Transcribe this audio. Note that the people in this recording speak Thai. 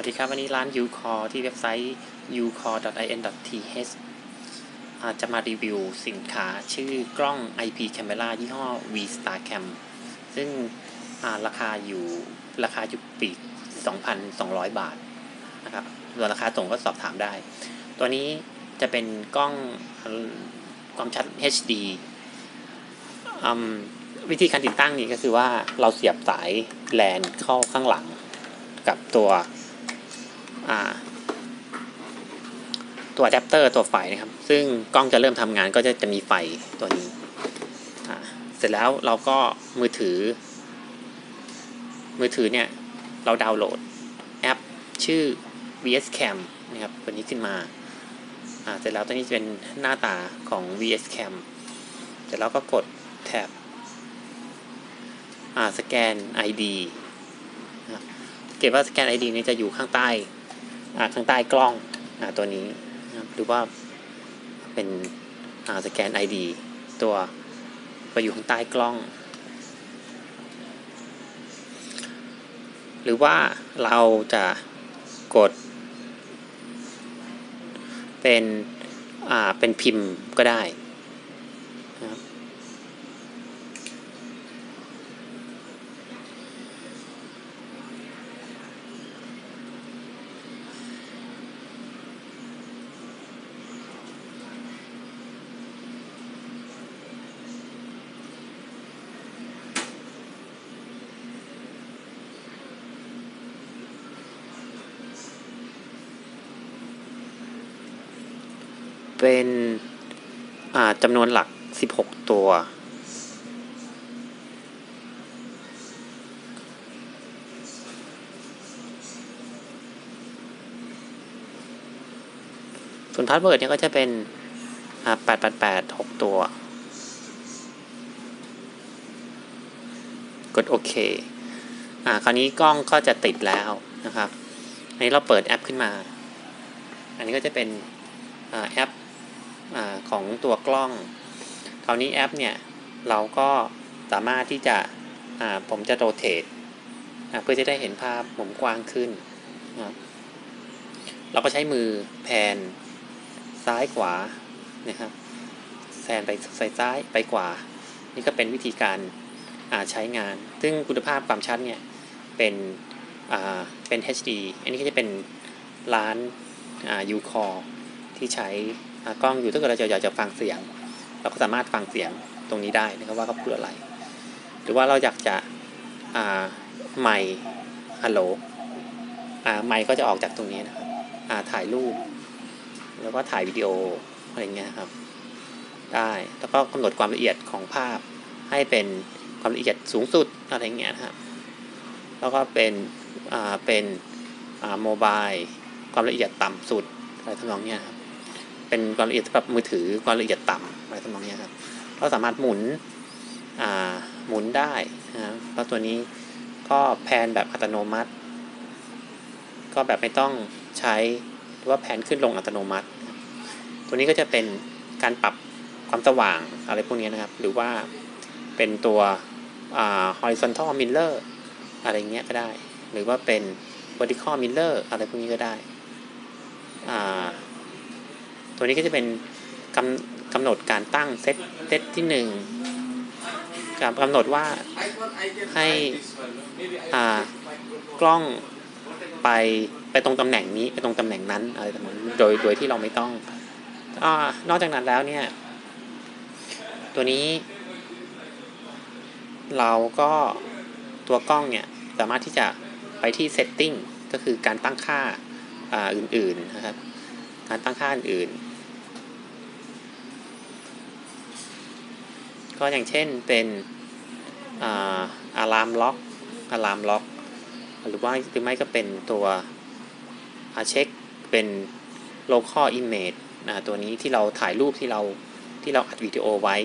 วัสดีครับ วันนี้ร้าน ucall ที่เว็บไซต์ ucall.in.th จะมารีวิวสินค้าชื่อกล้อง IP Camera ยี่ห้อ V Star Cam ซึ่งาราคาอยู่ราคาอยู่ปีก 2,200 บาทนะครับส่วนราคาส่งก็สอบถามได้ ตัวนี้จะเป็นกล้องความชัด HD วิธีการติดตั้งนี่ก็คือว่าเราเสียบสายแลนเข้าข้างหลังกับตัว ตัวอะแดปเตอร์ตัวไฟนะครับ ซึ่งกล้องจะเริ่มทำงานก็จะจะมีไฟตัวนี้ เสร็จแล้วเราก็มือถือ มือถือเนี่ย เราดาวน์โหลดแอปชื่อ VS Cam นะครับตัวนี้ขึ้นมา เสร็จแล้วตัวนี้จะเป็นหน้าตาของ VS Cam เสร็จแล้วก็กดแท็บสแกน ID เก็บว่าสแกน ID นี้จะอยู่ข้างใต้ ข้างใต้กล้องอตัวนี้นะครับหรือว่าเป็นอ่าสแกน ID ตัวไปอยู่ข้างใต้กล้อง หรือว่าเราจะกด เป็นอ่าเป็นพิมพ์ก็ได้ เป็นจำนวนหลัก 16 ตัว ส่วนพาสเวิร์ดเนี่ยก็จะเป็น888 6 ตัว กดโอเค อ่า คราวนี้กล้องก็จะติดแล้วนะครับ อันนี้เราเปิดแอปขึ้นมา อันนี้ก็จะเป็นอแอป อของตัวกล้อง คราวนี้แอปเนี่ย เราก็สามารถที่จะผมจะโรเตทเพื่อจะได้เห็นภาพมุมกว้างขึ้นนะครับเราก็ใช้มือแผนซ้ายขวานะครับแผนไปซ้ายไปขวา นี่ก็เป็นวิธีการาใช้งาน ซึ่งคุณภาพความชัดเนี่ยเป็นเป็น HD อันนี้ก็จะเป็นร้านอ่า Ucall ที่ใช้กล้องอยู่ถ้าเกิดเราจะอยากจะฟังเสียง เราก็สามารถฟังเสียงตรงนี้ได้นะครับว่าเขาพูดอะไร หรือว่าเราอยากจะไมค์ฮัลโหลไมค์ก็จะออกจากตรงนี้นะครับถ่ายรูป แล้วก็ถ่ายวิดีโออะไรเงี้ยครับได้แล้วก็กำหนดความละเอียดของภาพให้เป็นความละเอียดสูงสุดอะไรเงี้ยนะครับแล้วก็เป็นเป็นโมบายความละเอียดต่ำสุดอะไรทำนองเนี้ยครับ เป็นความละเอียดสำหรับมือถือความละเอียดต่ำอะไรทำนองนี้ครับเราสามารถหมุนหมุนได้นะครับแล้วตัวนี้ก็แพนแบบอัตโนมัติ ก็แบบไม่ต้องใช้หรือว่าแพนขึ้นลงอัตโนมัติครับตัวนี้ก็จะเป็นการปรับความสว่างอะไรพวกนี้นะครับ หรือว่าเป็นตัว horizontal mirror อะไรเงี้ยก็ได้ หรือว่าเป็น vertical mirror อะไรพวกนี้ก็ได้อ่า ตัวนี้ก็จะเป็นกำกำหนดการตั้งเซตเซตที่หนึ่งกับกำหนดว่าให้อ่ากล้องไปไปตรงตำแหน่งนี้ไปตรงตำแหน่งนั้นอะไรต่างๆโดยโดยที่เราไม่ต้องอนอกจากนั้นแล้วเนี่ย ตัวนี้ เราก็ตัวกล้องเนี่ย สามารถที่จะไปที่ setting ก็คือการตั้งค่าอ่าอื่นๆนะครับ การตั้งค่าอื่น ก็อย่างเช่นเป็นอะลามล็อกอะลามล็อก หรือว่าหรือไม่ก็เป็นตัวเช็คเป็น local image นะตัวนี้ที่เราถ่ายรูปที่เราที่เราอัดวิดีโอไว้